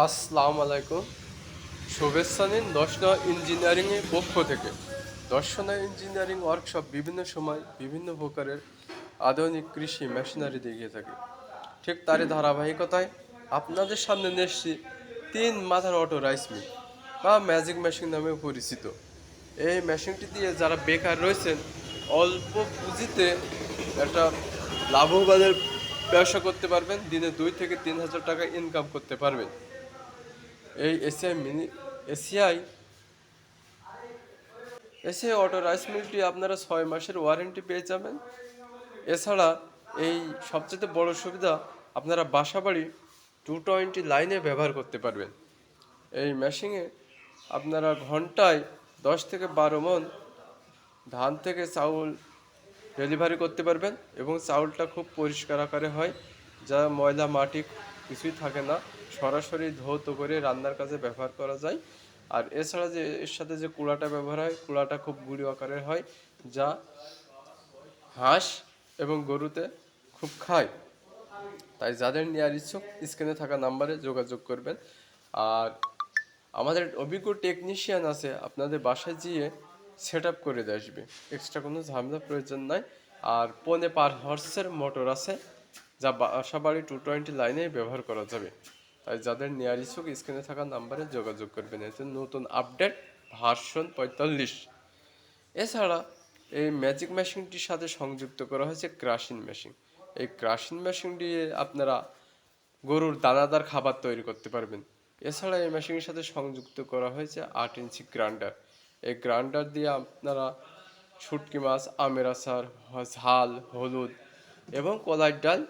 আসসালামু আলাইকুম। শুভেচ্ছা নিন দর্শনা ইঞ্জিনিয়ারিংয়ের পক্ষ থেকে। দর্শনা ইঞ্জিনিয়ারিং ওয়ার্কশপ বিভিন্ন সময় বিভিন্ন প্রকারের আধুনিক কৃষি মেশিনারি দেখিয়ে থাকে। ঠিক তারই ধারাবাহিকতায় আপনাদের সামনে নিয়ে তিন মাথার অটো রাইস মিল বা ম্যাজিক মেশিন নামে পরিচিত। এই মেশিনটি দিয়ে যারা বেকার রয়েছেন, অল্প পুঁজিতে একটা লাভবানের ব্যবসা করতে পারবেন, দিনে দুই থেকে তিন হাজার টাকা ইনকাম করতে পারবেন। এই ACI mini, ACI? ACI auto rice মিলটি আপনারা ছয় মাসের ওয়ারেন্টি পেয়ে যাবেন। এছাড়া এই সবচেয়ে বড় সুবিধা, আপনারা বাসাবাড়ি টু টোয়েন্টি লাইনে ব্যবহার করতে পারবেন। এই মেশিনে আপনারা ঘন্টায় দশ থেকে বারো মন ধান থেকে চাউল ডেলিভারি করতে পারবেন এবং চাউলটা খুব পরিষ্কার আকারে হয়, যা ময়লা, মাটি কিছুই থাকে না। সরাসরি ধৌত করে রান্নার কাজে ব্যবহার করা যায়। আর এছাড়া যে, এর সাথে যে কুড়াটা ব্যবহার হয় কুড়াটা খুব গুঁড়ো আকারের হয়, যা হাঁস এবং গরুতে খুব খায়। তাই যাদের নেওয়ার ইচ্ছুক, স্ক্রিনে থাকা নাম্বারে যোগাযোগ করবেন। আর আমাদের অভিজ্ঞ টেকনিশিয়ান আছে, আপনাদের বাসায় গিয়ে সেট আপ করে দিয়ে আসবে। এক্সট্রা কোনো ঝামেলা প্রয়োজন নাই। আর পনে পার হর্সের মোটর আছে, যা বাসা বাড়ি টু টোয়েন্টি লাইনে ব্যবহার করা যাবে। তাই যাদের নেয়ার ইচ্ছুক স্ক্রিনে থাকা নাম্বারে যোগাযোগ করবেন। এতে নতুন আপডেট, ভার্সন পঁয়তাল্লিশ। এছাড়া এই ম্যাজিক মেশিনটির সাথে সংযুক্ত করা হয়েছে ক্রাশিং মেশিন। এই ক্রাশিং মেশিন দিয়ে আপনারা গরুর দানাদার খাবার তৈরি করতে পারবেন। এছাড়া এই মেশিনের সাথে সংযুক্ত করা হয়েছে আট ইঞ্চি গ্রাইন্ডার। এই গ্রাইন্ডার দিয়ে আপনারা শুটকি মাছ, আমের আচার, ঝাল, হলুদ এবং কলাই ডাল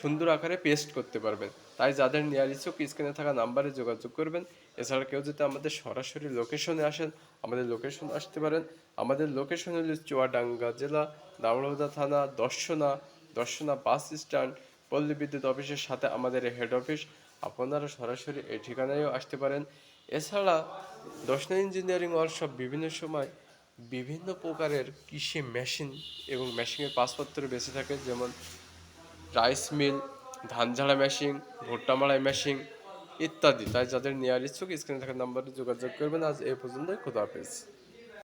সুন্দর আকারে পেস্ট করতে পারবেন। তাই যাদের নেওয়ার ইচ্ছুক স্ক্রিনে থাকা নাম্বারে যোগাযোগ করবেন। এছাড়া কেউ যদি আমাদের সরাসরি লোকেশনে আসেন, আমাদের লোকেশন আসতে পারেন। আমাদের লোকেশন হলো চুয়াডাঙ্গা জেলা দামোদা থানা, দর্শনা দর্শনা বাস স্ট্যান্ড পল্লী বিদ্যুৎ অফিসের সাথে আমাদের হেড অফিস আপনারা সরাসরি এই ঠিকানায়ও আসতে পারেন। এছাড়া দর্শনা ইঞ্জিনিয়ারিং ওয়ার্কশপ বিভিন্ন সময় বিভিন্ন প্রকারের কৃষি মেশিন এবং মেশিনের পাসপত্র বেঁচে থাকে। যেমন রাইস মিল ধান ঝাড়া মেশিন ভুট্টা মারাই মেশিন ইত্যাদি। তাই যাদের নেওয়ার ইচ্ছুক স্ক্রিনে থাকা নাম্বারে যোগাযোগ করবেন। আজ এই পর্যন্ত খুদাহাফেজ